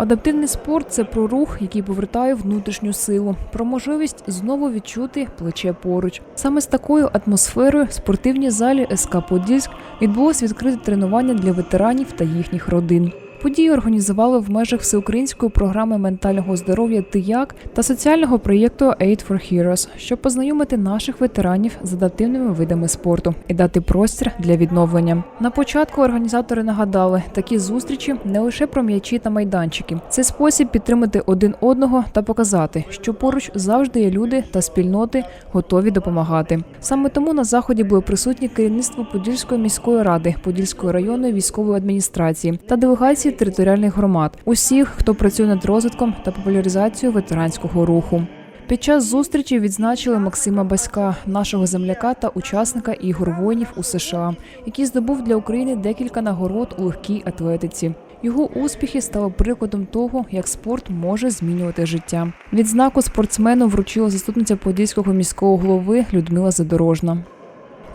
Адаптивний спорт це про рух, який повертає внутрішню силу, про можливість знову відчути плече поруч. Саме з такою атмосферою в спортивній залі СК Подільськ відбулось відкрите тренування для ветеранів та їхніх родин. Події організували в межах всеукраїнської програми ментального здоров'я «Ти як» та соціального проєкту «Aid for Heroes», щоб познайомити наших ветеранів з адаптивними видами спорту і дати простір для відновлення. На початку організатори нагадали, такі зустрічі не лише про м'ячі та майданчики. Це спосіб підтримати один одного та показати, що поруч завжди є люди та спільноти готові допомагати. Саме тому на заході були присутні керівництво Подільської міської ради, Подільської районної військової адміністрації та делегації територіальних громад, усіх, хто працює над розвитком та популяризацією ветеранського руху. Під час зустрічі відзначили Максима Баська, нашого земляка та учасника ігор воїнів у США, який здобув для України декілька нагород у легкій атлетиці. Його успіхи стали прикладом того, як спорт може змінювати життя. Відзнаку спортсмену вручила заступниця подільського міського голови Людмила Задорожна.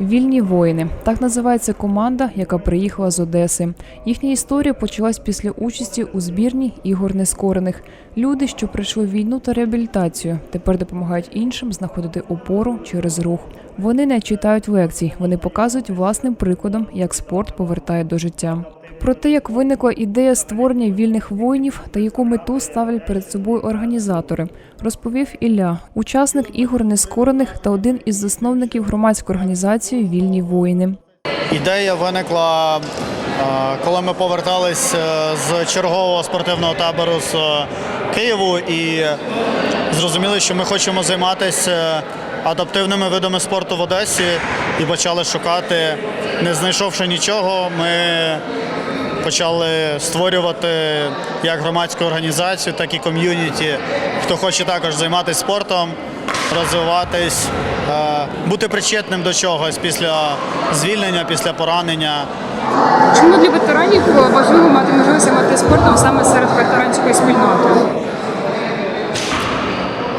Вільні воїни так називається команда, яка приїхала з Одеси. Їхня історія почалась після участі у збірні ігор нескорених. Люди, що пройшли війну та реабілітацію, тепер допомагають іншим знаходити опору через рух. Вони не читають лекцій, вони показують власним прикладом, як спорт повертає до життя. Про те, як виникла ідея створення вільних воїнів та яку мету ставлять перед собою організатори, розповів Ілля, учасник ігор нескорених та один із засновників громадської організації Вільні воїни. Ідея виникла, е, коли ми повертались е, з чергового спортивного табору з е, Києву і зрозуміли, що ми хочемо займатися адаптивними видами спорту в Одесі і почали шукати, не знайшовши нічого, ми почали створювати як громадську організацію, так і ком'юніті, хто хоче також займатися спортом, розвиватись, е, бути причетним до чогось після звільнення, після поранення. Чому для ветеранів важливо мати можливість займатися спортом саме серед ветеранської спільноти?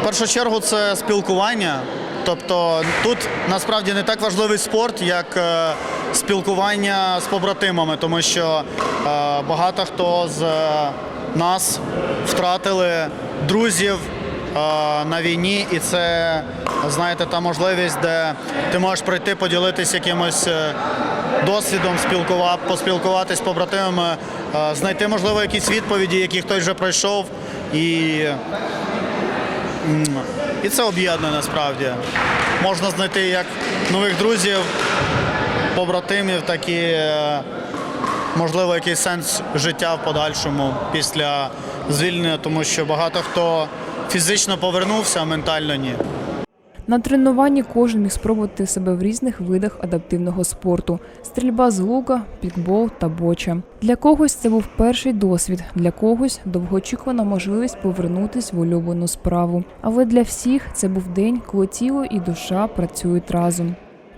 В першу чергу це спілкування. Тобто тут насправді не так важливий спорт, як е, спілкування з побратимами, тому що е, багато хто з е, нас втратили друзів на війні, і це знаєте та можливість, де ти можеш прийти, поділитися якимось досвідом, спілкува... поспілкуватись з побратимами, знайти можливо якісь відповіді, які хтось вже пройшов, і і це об'єднує насправді. Можна знайти як нових друзів, побратимів, так і е, можливо якийсь сенс життя в подальшому після звільнення, тому що багато хто фізично повернувся, а ментально ні. На тренуванні кожен міг спробувати себе в різних видах адаптивного спорту: стрільба з лука, пікбол та боча. Для когось це був перший досвід, для когось довгоочікувана можливість повернутись в улюблену справу. Але для всіх це був день, коли тіло і душа працюють разом.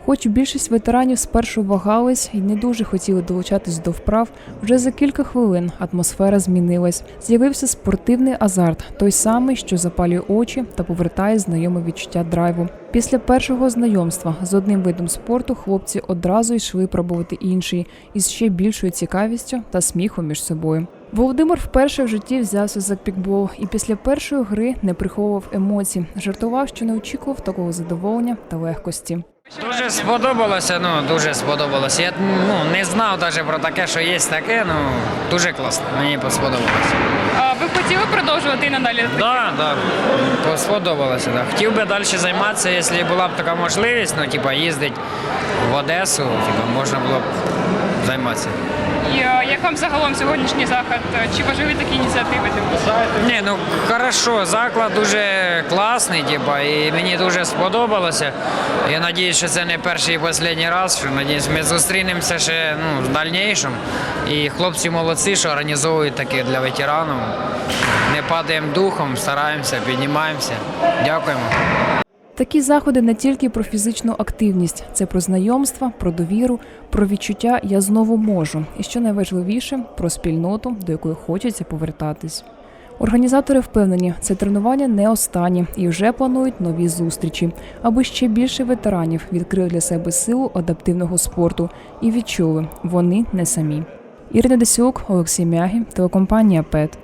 Хоч більшість ветеранів спершу вагались і не дуже хотіли долучатись до вправ, вже за кілька хвилин атмосфера змінилась. З'явився спортивний азарт, той самий, що запалює очі та повертає знайоме відчуття драйву. Після першого знайомства з одним видом спорту хлопці одразу йшли пробувати інший із ще більшою цікавістю та сміхом між собою. Володимир вперше в житті взявся за пікбол і після першої гри не приховував емоцій, жартував, що не очікував такого задоволення та легкості. Дуже сподобалося, ну дуже сподобалося. Я ну, не знав навіть про таке, що є таке, ну дуже класно. Мені сподобалося. А ви хотіли продовжувати і надалі? Так, так, сподобалося. Да. Хотів би далі займатися, якщо була б така можливість, ну, типу, їздити в Одесу, типу, можна було б займатися. І е, як вам загалом сьогоднішній захід? Чи важливі такі ініціативи для вас? Ні, ну хорошо, заклад дуже класний, типа, і мені дуже сподобалося. Я сподіваюся, що це не перший і останній раз. Що надіюсь, ми зустрінемося ще ну, в дальнішому. І хлопці молодці, що організовують таке для ветеранів. Не падаємо духом, стараємося, піднімаємося. Дякуємо. Такі заходи не тільки про фізичну активність, це про знайомства, про довіру, про відчуття я знову можу. І що найважливіше про спільноту, до якої хочеться повертатись. Організатори впевнені, це тренування не останнє і вже планують нові зустрічі, аби ще більше ветеранів відкрили для себе силу адаптивного спорту і відчули, вони не самі. Ірина Десюк, Олексій Мягі, телекомпанія ПЕТ.